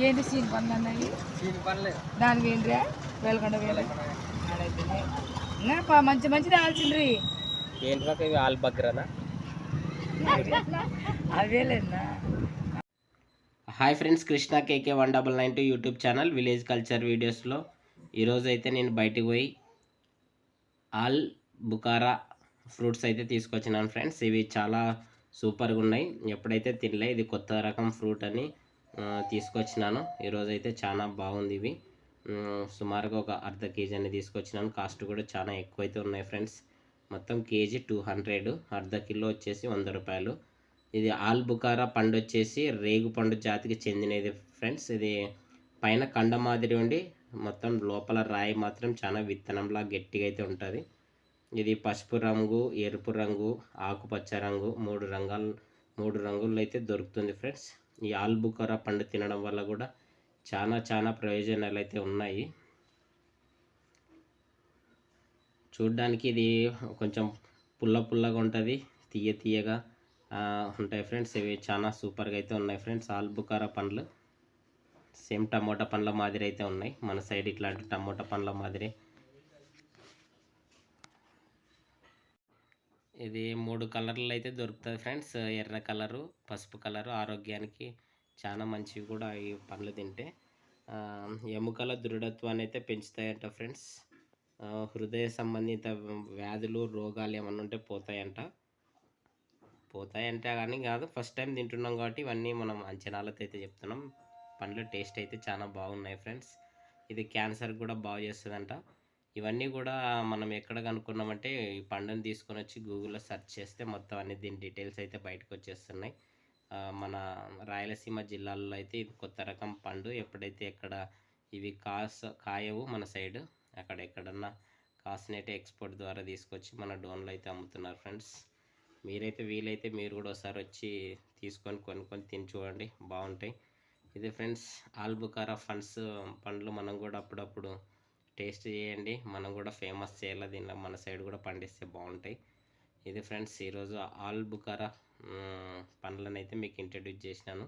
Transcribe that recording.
ఏంటి సీన్ పనులు అన్నాయి దీని దానికి ఏంటిరా? వేలకొండ వేల. ఆడైతేనే. ఇంకా ప- మంచి మంచి రావాల్సిండ్రి ఏంటి ఆల్ బగ్రనా అవేలేనా hi friends Krishna KK one double nine two YouTube channel village culture వీడియోస్లో. ఈరోజు అయితే నేను బయటికి పోయి ఆల్ బుకారా ఫ్రూట్స్ అయితే తీసుకొచ్చినాను ఫ్రెండ్స్. ఇవి చాలా సూపర్గా ఉన్నాయి. ఎప్పుడైతే తినలే ఇది కొత్త రకం ఫ్రూట్ అని. తీసుకొచ్చినాను. ఈరోజు అయితే చాలా బాగుంది ఇవి. సుమారుగా ఒక అర్ధ కేజీ అని తీసుకొచ్చినాను. కాస్ట్ కూడా చాలా ఎక్కువైతే ఉన్నాయి ఫ్రెండ్స్. మొత్తం కేజీ టూ హండ్రెడ్. అర్ధ కిలో వచ్చేసి వంద రూపాయలు. ఇది ఆల్ బుకారా పండు వచ్చేసి రేగు పండు జాతికి చెందినది ఫ్రెండ్స్. ఇది పైన కండ మాదిరి ఉండి మొత్తం లోపల రాయి మాత్రం చాలా విత్తనంలా గట్టిగా అయితే ఉంటుంది. ఇది పసుపు రంగు ఎరుపు రంగు ఆకుపచ్చ రంగు మూడు రంగాలు మూడు రంగుల్లో అయితే దొరుకుతుంది ఫ్రెండ్స్. ఈ ఆల్ పండు తినడం వల్ల కూడా చాలా చాలా ప్రయోజనాలు అయితే ఉన్నాయి. చూడ్డానికి ఇది కొంచెం పుల్ల పుల్లగా ఉంటుంది తీయ తీయగా ఉంటాయి ఫ్రెండ్స్. ఇవి చాలా సూపర్గా అయితే ఉన్నాయి ఫ్రెండ్స్ ఆల్బుకార పండ్లు. సేమ్ టమోటా పండ్ల మాదిరి అయితే ఉన్నాయి. మన సైడ్ ఇట్లాంటి టమోటా పండ్ల మాదిరి ఇది మూడు కలర్లు అయితే దొరుకుతుంది ఫ్రెండ్స్. ఎర్ర కలరు పసుపు కలరు ఆరోగ్యానికి చాలా మంచివి కూడా ఈ పండ్లు తింటే. ఎముకల దృఢత్వాన్ని అయితే పెంచుతాయంట ఫ్రెండ్స్. హృదయ సంబంధిత వ్యాధులు రోగాలు ఏమన్నా ఉంటే పోతాయంట. పోతాయంటే కానీ కాదు ఫస్ట్ టైం తింటున్నాం కాబట్టి ఇవన్నీ మనం అంచనాలతో అయితే చెప్తున్నాం. పండ్ల టేస్ట్ అయితే చాలా బాగున్నాయి ఫ్రెండ్స్. ఇది క్యాన్సర్ కూడా బాగు చేస్తుందంట. ఇవన్నీ కూడా మనం ఎక్కడ కనుక్కున్నామంటే ఈ పండుని తీసుకొని వచ్చి గూగుల్లో సెర్చ్ చేస్తే మొత్తం అన్ని దీని డీటెయిల్స్ అయితే బయటకు వచ్చేస్తున్నాయి మన రాయలసీమ జిల్లాల్లో అయితే ఇది కొత్త రకం పండు. ఎప్పుడైతే ఎక్కడ ఇవి కాస కాయవు మన సైడ్ అక్కడ ఎక్కడన్నా కాసినైతే ఎక్స్పోర్ట్ ద్వారా తీసుకొచ్చి మన డోన్లో అయితే అమ్ముతున్నారు ఫ్రెండ్స్. మీరైతే వీలైతే మీరు కూడా ఒకసారి వచ్చి తీసుకొని కొనుక్కొని తిని చూడండి. బాగుంటాయి. ఇది ఫ్రెండ్స్ ఆల్బుకారా ఫండ్స్ పండ్లు మనం కూడా అప్పుడప్పుడు టేస్ట్ చేయండి. మనం కూడా ఫేమస్ చేయాలి దీనిలో? మన సైడ్ కూడా పండిస్తే బాగుంటాయి. ఇది ఫ్రెండ్స్ ఈరోజు ఆల్ బుకారా పండ్లను అయితే మీకు ఇంట్రడ్యూస్ చేసినాను.